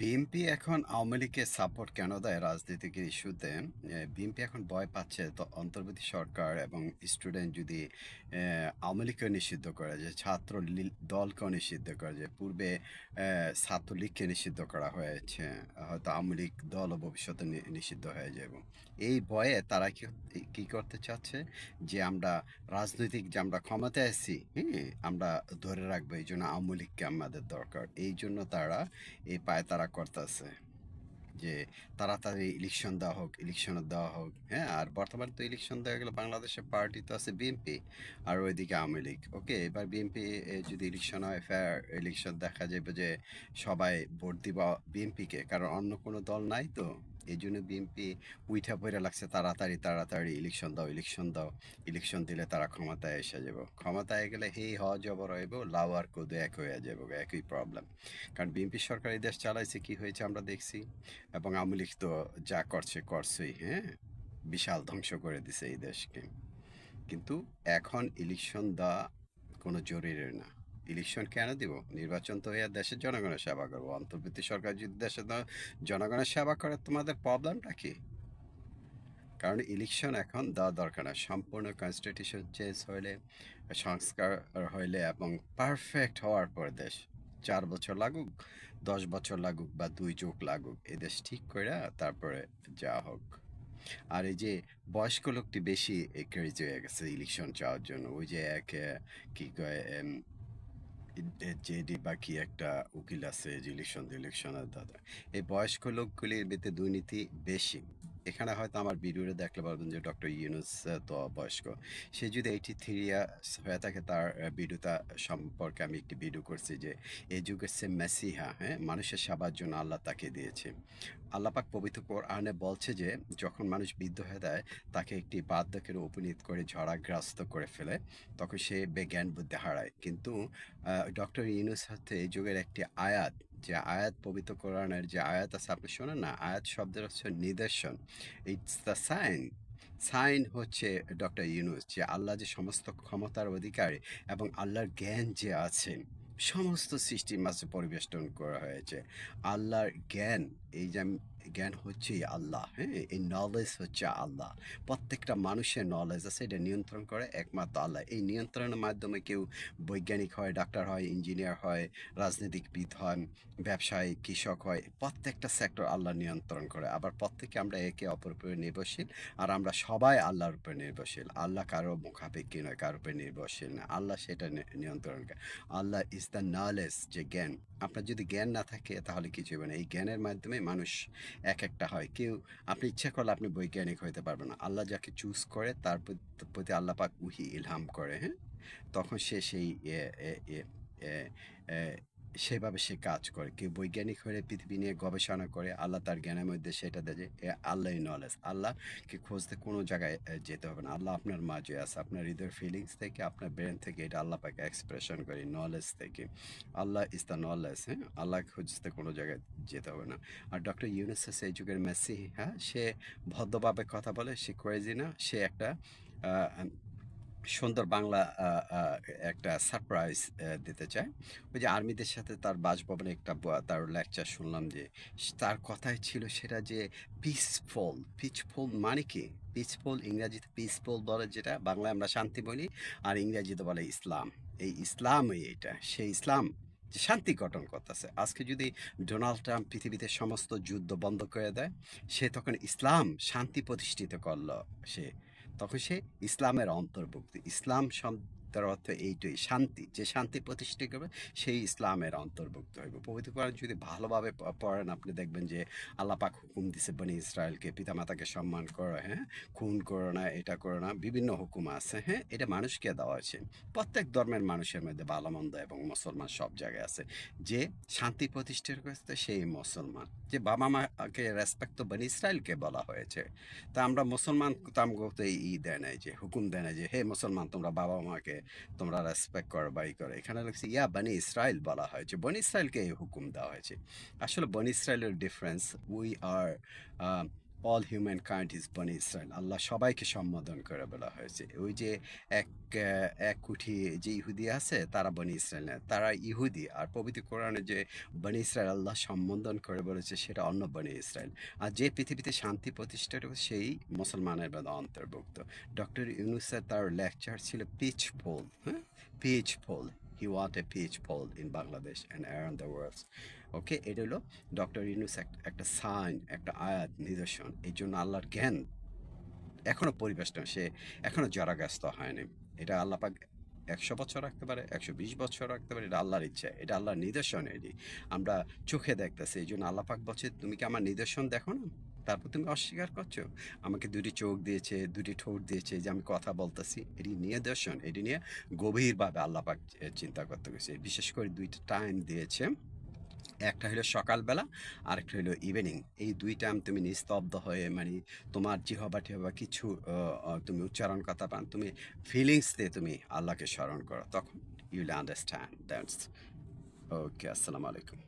BNP এখন আওয়ামী লীগকে support কেন দেয় রাজনৈতিক ইস্যুতে বিএনপি এখন ভয় পাচ্ছে তো অন্তর্বর্তী সরকার এবং স্টুডেন্ট যদি আওয়ামী লীগকে নিষিদ্ধ করে, যে ছাত্র দলকেও নিষিদ্ধ করে, যে পূর্বে ছাত্রলীগকে নিষিদ্ধ করা হয়েছে, হয়তো আওয়ামী লীগ দলও ভবিষ্যতে নিষিদ্ধ হয়ে যাব। এই ভয়ে তারা কি কি করতে চাচ্ছে? যে আমরা রাজনৈতিক যে আমরা ক্ষমতায় আছি হ্যাঁ আমরা ধরে রাখব, এই জন্য আওয়ামী লীগকে আমাদের দরকার। এই জন্য তারা, এই পায়ে তারা করতেছে যে তাড়াতাড়ি ইলেকশন দেওয়া হোক ইলেকশন দেওয়া হোক হ্যাঁ? আর বর্তমানে তো ইলেকশন দেওয়া গেলে, বাংলাদেশের পার্টি তো আছে বিএনপি আর ওইদিকে আওয়ামী লীগ ওকে এবার বিএনপি যদি ইলেকশন হয় ফেয়ার ইলেকশন দেখা যাবে যে সবাই ভোট দিবা বিএনপিকে কারণ অন্য কোনো দল নাই তো। এই জন্য বিএনপি উইঠা পড়ে লাগছে, তাড়াতাড়ি তাড়াতাড়ি ইলেকশন দাও ইলেকশন দাও ইলেকশন দিলে তারা ক্ষমতায় এসে যাব। ক্ষমতায় গেলে হেই হওয়া জবর হইব লাউ আর কদু এক হয়ে যাব, একই প্রবলেম কারণ বিএনপি সরকার এই দেশ চালাইছে, কি হয়েছে আমরা দেখছি। এবং আওয়ামী লীগ তো যা করছে, করছেই হ্যাঁ? বিশাল ধ্বংস করে দিছে এই দেশকে। কিন্তু এখন ইলেকশন দেওয়া কোনো জরুরি না। ইলেকশন কেন দিব? নির্বাচন তো হয়ে দেশের জনগণের সেবা করব। অন্তর্বর্তী সরকার যদি দেশের জনগণের সেবা করে, তোমাদের প্রবলেমটা কি? কারণ ইলেকশন এখন দেওয়া দরকার না। সম্পূর্ণ কনস্টিটিউশন চেঞ্জ হইলে, সংস্কার হইলে এবং পারফেক্ট হওয়ার পর দেশ চার বছর লাগুক, দশ বছর লাগুক বা দুই যুগ লাগুক এই দেশ ঠিক করে তারপরে যা হোক। আর এই যে বয়স্ক লোকটি বেশি ক্রেজি হয়ে গেছে ইলেকশন চাওয়ার জন্য, ওই যে এক কি কয় জেডি বা কি একটা উকিল আছে রিলেকশন ইলেকশন ইলেকশনের দাদা এই বয়স্ক লোকগুলির বেতে দুর্নীতি বেশি। এখানে হয়তো আমার ভিডিওতে দেখলে পারবেন যে ডক্টর ইউনুস তো বয়স্ক। সে যদি এইটি থ্রি হয়ে থাকে, তার ভিডিওটা সম্পর্কে আমি একটি ভিডিও করছি যে, এই যুগের সে মেসিহা হ্যাঁ মানুষের সেবার জন্য আল্লাহ তাকে দিয়েছে। আল্লাপাক পবিত্র কোরআনে বলছে যে, যখন মানুষ বৃদ্ধ হয়ে দেয় তাকে একটি বার্ধক্যের উপনীত করে ঝড়াগ্রস্ত করে ফেলে, তখন সে বেজ্ঞান বুদ্ধি হারায়। কিন্তু ডক্টর ইউনুস হচ্ছে এই যুগের একটি আয়াত যে আয়াত পবিত্র কোরআনের যে আয়াত আছে, আপনি শোনেন না? আয়াত শব্দের হচ্ছে নিদর্শন। ইটস দ্য সাইন সাইন হচ্ছে ডক্টর ইউনুস যে আল্লাহ যে সমস্ত ক্ষমতার অধিকারী এবং আল্লাহর জ্ঞান যে আছেন সমস্ত সৃষ্টির মাঝে পরিবেষ্টন করা হয়েছে। আল্লাহর জ্ঞান, এই যে আমি- জ্ঞান হচ্ছেই আল্লাহ হ্যাঁ? এই নলেজ হচ্ছে আল্লাহ। প্রত্যেকটা মানুষের নলেজ আছে, এটা নিয়ন্ত্রণ করে একমাত্র আল্লাহ। এই নিয়ন্ত্রণের মাধ্যমে কেউ বৈজ্ঞানিক হয় ডাক্তার হয় ইঞ্জিনিয়ার হয় রাজনীতিকবিদ হয় ব্যবসায়ী, কৃষক হয়, প্রত্যেকটা সেক্টর আল্লাহ নিয়ন্ত্রণ করে। আবার প্রত্যেকে আমরা একে অপর উপরে নির্ভরশীল আর আমরা সবাই আল্লাহর উপর নির্ভরশীল। আল্লাহ কারও মুখাপেক্ষি নয়, কারোর উপর নির্ভরশীল না। আল্লাহ সেটা নিয়ন্ত্রণ করে। আল্লাহ ইজ দ্য নলেজ যে জ্ঞান। আপনার যদি জ্ঞান না থাকে, তাহলে কিছু হবে না। এই জ্ঞানের মাধ্যমে মানুষ এক একটা হয়। কেউ, আপনি ইচ্ছা করলে আপনি বৈজ্ঞানিক হইতে পারবেন না। আল্লাহ যাকে চুজ করে, তার প্রতি- আল্লাহ পাক উহি, ইলহাম করে হ্যাঁ? তখন সে সেই সেভাবে সে কাজ করে। কেউ বৈজ্ঞানিক হয়ে পৃথিবী নিয়ে গবেষণা করে, আল্লাহ তার জ্ঞানের মধ্যে সেটা দেয় যে, এ আল্লাহই নলেজ আল্লাহকে খুঁজতে কোনো জায়গায় যেতে হবে না। আল্লাহ আপনার মাঝে আছে, আপনার হৃদয়ের ফিলিংস থেকে, আপনার ব্রেন থেকে এটা আল্লাহ পাকে এক্সপ্রেশন করে নলেজ থেকে। আল্লাহ ইজ দ্য নলেজ হ্যাঁ? আল্লাহ খুঁজতে কোনো জায়গায় যেতে হবে না। আর ডক্টর ইউনুস এই যুগের মেসি হ্যাঁ? সে ভদ্রভাবে কথা বলে, সে ক্রেজি না, সে একটা সুন্দর বাংলা একটা সারপ্রাইজ দিতে চায়। ওই যে আর্মিদের সাথে তার বাসভবনে একটা তার লেকচার শুনলাম যে তার কথাই ছিল সেটা যে পিসফুল পিসফুল মানে কি? পিসফুল ইংরাজিতে পিসফুল বলে যেটা, বাংলায় আমরা শান্তি বলি, আর ইংরাজিতে বলে ইসলাম। এই ইসলামই এটা সেই ইসলাম যে শান্তি গঠন করতেছে। আজকে যদি ডোনাল্ড ট্রাম্প পৃথিবীতে সমস্ত যুদ্ধ বন্ধ করে দেয়, সে তখন ইসলাম শান্তি প্রতিষ্ঠিত করল, সে তখন সে ইসলামের অন্তর্ভুক্ত ইসলাম শব্দের অর্থ এইটাই, শান্তি। যে শান্তি প্রতিষ্ঠা করবে, সেই ইসলামের অন্তর্ভুক্ত হইবে। পবিত্র কোরআন যদি ভালোভাবে পড়েন, আপনি দেখবেন যে আল্লাহ পাক হুকুম দিছে বনি ইসরায়েলকে, পিতামাতাকে সম্মান করো হ্যাঁ? খুন করো না, এটা করো না, বিভিন্ন হুকুম আছে হ্যাঁ? এটা মানুষকে দেওয়া আছে প্রত্যেক ধর্মের মানুষের মধ্যে ভালো, মন্দ এবং মুসলমান সব জায়গায় আছে। যে শান্তি প্রতিষ্ঠা করতে সেই মুসলমান। যে বাবা মাকে রেসপেক্ট তো বনি ইসরায়েলকে বলা হয়েছে। তা আমরা মুসলমান তামগো তো এই ই দেয় নাই যে, হুকুম দেয় না যে, হে মুসলমান, তোমরা বাবা মাকে তোমরা রেসপেক্ট করো বাই করো। এখানে লাগছে, ইয়া বনি ইসরায়েল বলা হয়েছে বনি ইসরায়েলকে এই হুকুম দেওয়া হয়েছে। আসলে বনি ইসরায়েলের difference we are all humankind is Bani Israel Allah সবাইকে সম্বোধন করে বলা হয়েছে। ওই যে এক এক কুঠি যে ইহুদি আছে, তারা বনি ইসরায়েল না। তারা ইহুদি। আর পবিত্র কোরআনে যে বনি ইসরায়েল আল্লাহ সম্বোধন করে বলেছে, সেটা অন্য বনি ইসরায়েল। আর যে পৃথিবীতে শান্তি প্রতিষ্ঠা সেই মুসলমানের অন্তর্ভুক্ত। ডক্টর ইউনুসের তার লেকচার ছিল পিচ পোল হ্যাঁ? Peace pole. He want a peace pole in Bangladesh and around the world okay? এটা হলো ডক্টর ইউনুস একটা সাইন, একটা আয়াত, নিদর্শন এই জন্য আল্লাহর জ্ঞান। এখনও পরিবেশটা সে এখনও জরাগ্রস্ত হয়নি। এটা আল্লাহ পাক একশো বছর রাখতে পারে, একশো বিশ বছর রাখতে পারে, এটা আল্লাহর ইচ্ছা, এটা আল্লাহর নিদর্শন এটি। আমরা চোখে দেখতেছি, এই জন্য আল্লাহ পাক বলছে, তুমি কি আমার নিদর্শন দেখো না? তারপর তুমি অস্বীকার করছ? আমাকে দুটি চোখ দিয়েছে, দুটি ঠোঁট দিয়েছে যে আমি কথা বলতেছি, এটি নিদর্শন, এটি নিয়ে গভীরভাবে আল্লাহ পাক চিন্তা করতে গেছে। বিশেষ করে দুইটা টাইম দিয়েছে। একটা হলো সকালবেলা আর একটা হলো ইভিনিং এই দুই টাইম তুমি নিস্তব্ধ হয়ে মানে তোমার জিহবা টিহবা কিছু তুমি উচ্চারণ কথা পান তুমি ফিলিংস দিয়ে তুমি আল্লাহকে স্মরণ করো, তখন ইউল আন্ডারস্ট্যান্ড দ্যাটস ওকে আসসালামু আলাইকুম।